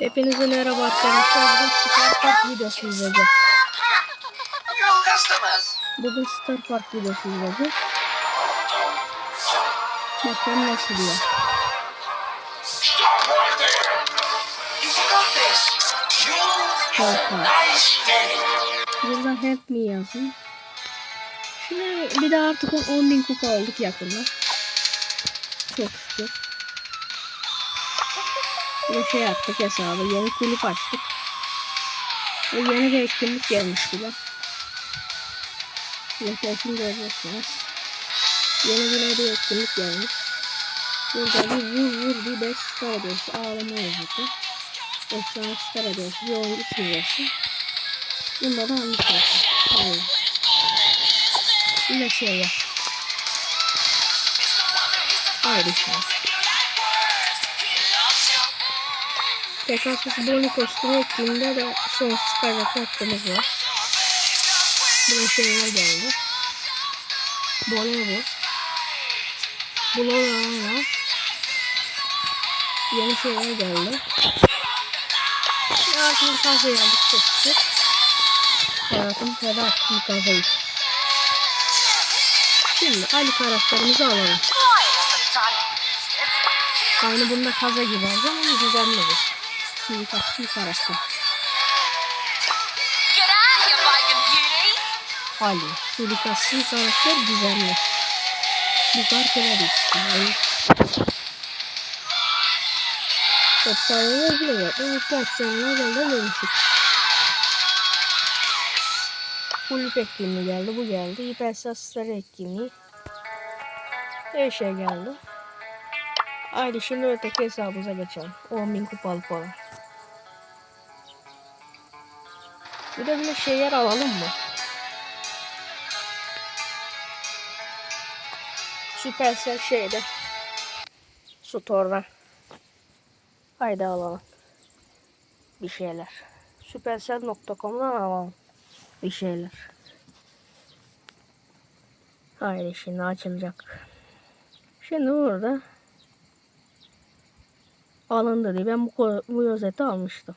Hepinize merhaba arkadaşlar. Bugün Star Park videosu izleyeceğiz. Bugün Star Park videosu izleyeceğiz. Bakalım nasıl diyor. Star. Buradan help me yazın. Şimdi bir de artık 10.000 kupa olduk yakında. Çok şükür. Bir şey yaptık hesabı. Yeni kulüp açtık. Ve yeni bir etkinlik gelmiş bile. Yaklaşım göreceksiniz. Yeni bir bir etkinlik gelmiş. Burada bir vur vur bir 5 star ödüyorsun. Ağlama yazısı. Efsane star ödüyorsun. Bir oyuncu. Bunda da hangi olsun? Hayır. Bir de şey var. Hayır şey. Pegasus Bonnie kostümü ettiğinde de son çıkaracak hakkımız var. Böyle şeyler geldi. Bonnie bu. Blola var. Yeni şeyler geldi. Hayatımın fazla geldik çok şükür. Hayatım feda ettim kazayı. Şimdi Ali karakterimizi alalım. Aynı bunda kaza gibi oldu ama güzel bir. G'day, you bacon beauty. Ali. Bir karakter güzel. Bu karakter istiyor. Efsaneler bile var. Evet bu efsanelerden demiştik. Kulüp etkinliği geldi. Bu geldi. Hipersasları etkinliği. Her şey geldi. Haydi şimdi öteki hesabımıza geçelim. 10.000 kupalık olan. De böyle şeyler alalım mı? Süpersel şeyde. Store'dan. Haydi alalım. Bir şeyler. Supercell.com'dan alalım. Bir şeyler. Haydi şimdi açılacak. Şimdi burada alındı diye ben bu, bu rozeti almıştım.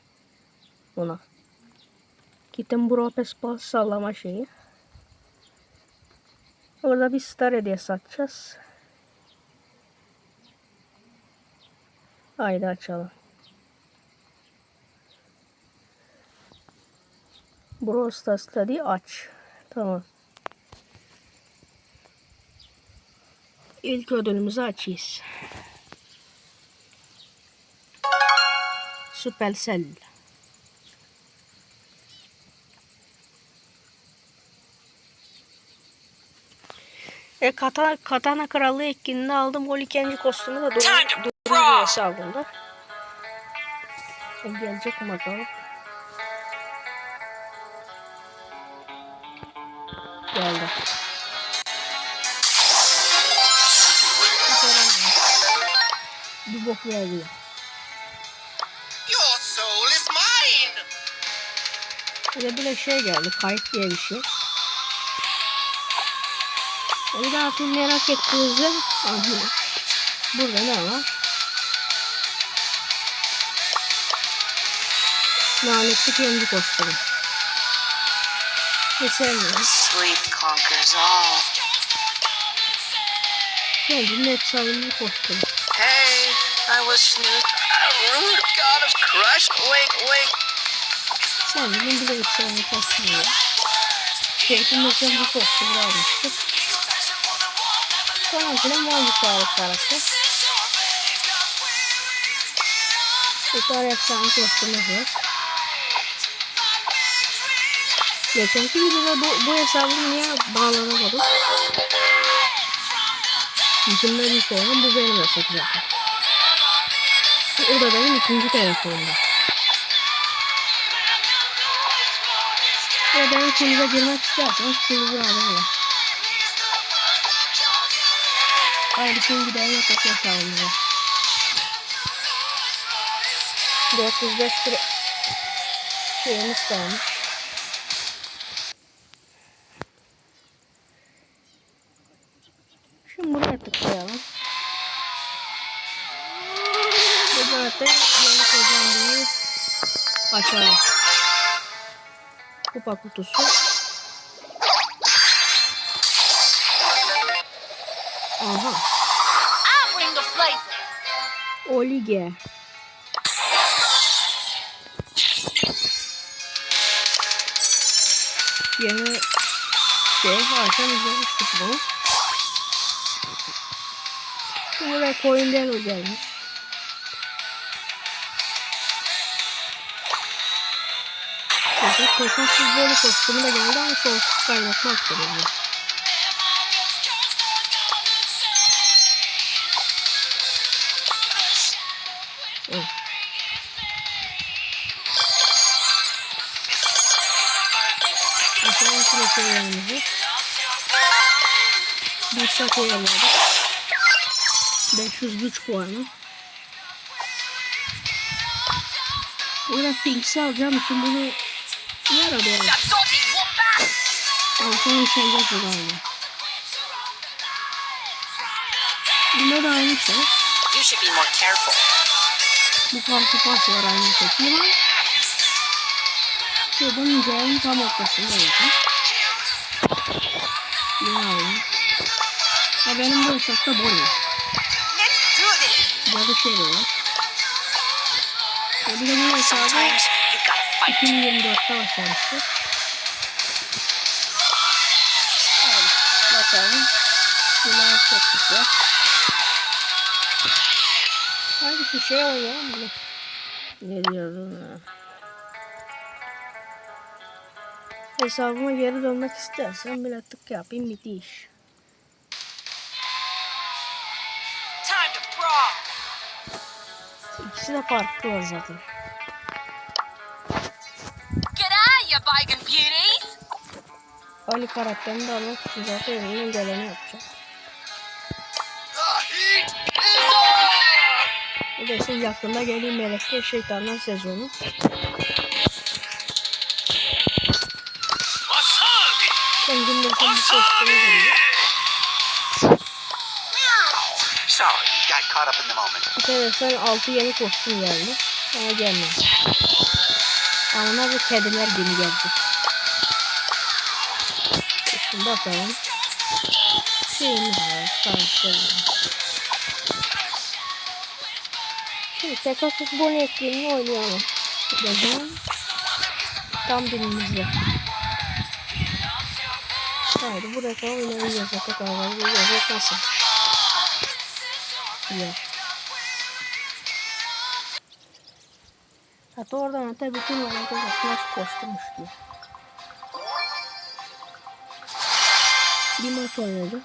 Buna. Gittim Bropes Pass sallama şeyi. Orada bir star hediye satacağız. Haydi açalım. Brawl Stars'ta diye aç. Tamam. İlk ödülümüzü açıyız. Supercell. E, Katana, Katana Krallığı etkinliğinde aldım. O ikinci kostümü de to Duru brawl. hesabında. E, gelecek mi bakalım. Geldi. Bir bok. Bir de bir de şey geldi. Kayıt diye bir şey. Bir de artık merak ettiğinizde Aha. Burada ne var? Lanetli kendi kostümü. Sevmiyorum. Sleep conquers all. Kendinin efsanevi kostümü. Hey, I was snoot. A rude god of crush. Wait, wait. Bir de efsanevi kostümü mesela bu kostümü almıştık. Sonra filan var bir karakter. Bir tane efsane kostümümüz var. Geçenki videoda bu, bu hesabımı niye bağlanamadım? Yükümden yük olan bu benim hesap zaten. O da benim ikinci telefonumda. Ya benim kulübe girmek isterseniz kulübü alın. Haydi şimdi gidelim yatak hesabımıza. 405 kre... şeyimiz kalmış. Şimdi buraya tıklayalım. Bu zaten yeni kazandığı Açalım. Kupa kutusu. Aha. The flavor. Olige. Yeni şey zaten izlemiştik bunu. Şimdi de Coin'den o gelmiş. Mesela Pegasus böyle kostümü de geldi ama sonsuz kaynatmak gerekiyor. Bir şaka yerledik. 500 güç puanı. Burada Finks'i alacağım için bunu yer alıyorum. Sonra yükseleceğiz bu galiba. Bunda da aynı şey. You should be more careful. Bu farklı pas var aynı şekilde şuradan hikayenin tam ortasında bakın. Ne alayım? Ha benim bu Bonnie. Let's do this. Cadı şey var. Ya bir de bu fight. 2024'te başlamıştı. Bakalım. Yapacaktık ya. Hadi şu şey oynayalım mı? Ne diyorum Hesabıma geri dönmek istersen bir tık yapayım bitti iş. İkisi de farklılar zaten. Ali karakterini de almak için zaten elinden geleni yapacak. Bu da işte yakında geliyor Melek'te Şeytanlar sezonu. İn the moment. Bir taraftan 6 yeni kostüm geldi. Ama gelmedi. Ama da kediler günü geldi. Şimdi bakalım. Şeyimiz var. Karakterimiz. Şimdi Pegasus Bonnie etkinliğini oynayalım. Tam dilimizde. Haydi buraya kadar oynayacağız. Tekrar oynayacağız. Nasıl? Güzel. Hatta oradan hatta bütün olarak nasıl kostümüş diye. Bir maç oynadı.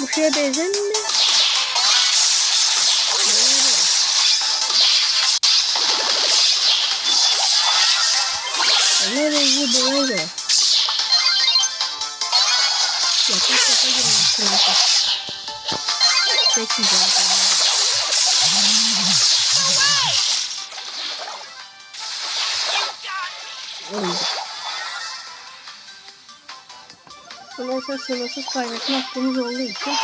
Bu şeye benzemiyor mi? Ne rengi böyle? Yapa yapa girmiş yapa. Pek güzel. Sonra sınırsız kaybetme hakkımız olduğu için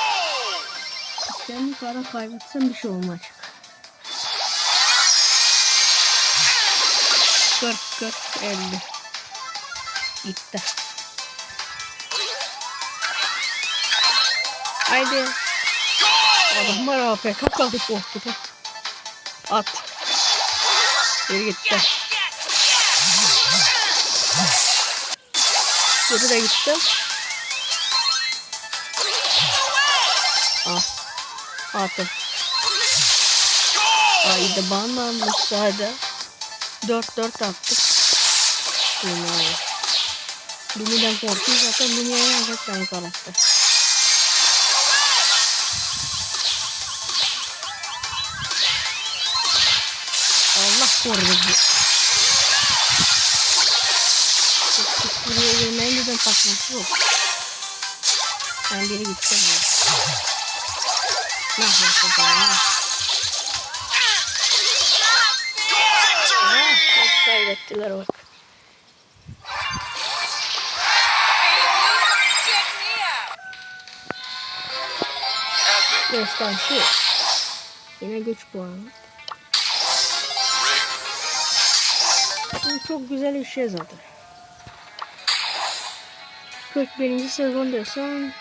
isteyen para kaybetsem bir şey olmayacak. 40 40 50 Gitti. Haydi. Adamlar AFK kaldı korkuda. At. Geri gitti. Geri de gitti. Ah. Atın. Haydi bana müsaade. 4-4 attık. Dünyayı. Lumi'den korkuyor zaten Lumi'ye yazacak tane karakter. Allah korudu buraya girmeyin dedim takması yok. Ben biri gitti. Ne yapıyorsun sen kaybettiler bak. Destansı. Yine güç puanı. Bu çok güzel bir şey zaten. 41. sezon desem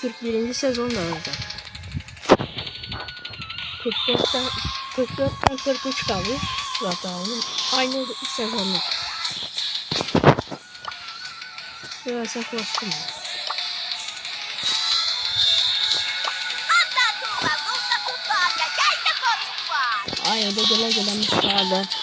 Kırk birinci sezon da zaten. 44'ten 44'ten 43 kaldı zaten onun. Aynı sezonluk. Biraz yaklaştım. Ay o da gele gelen bir.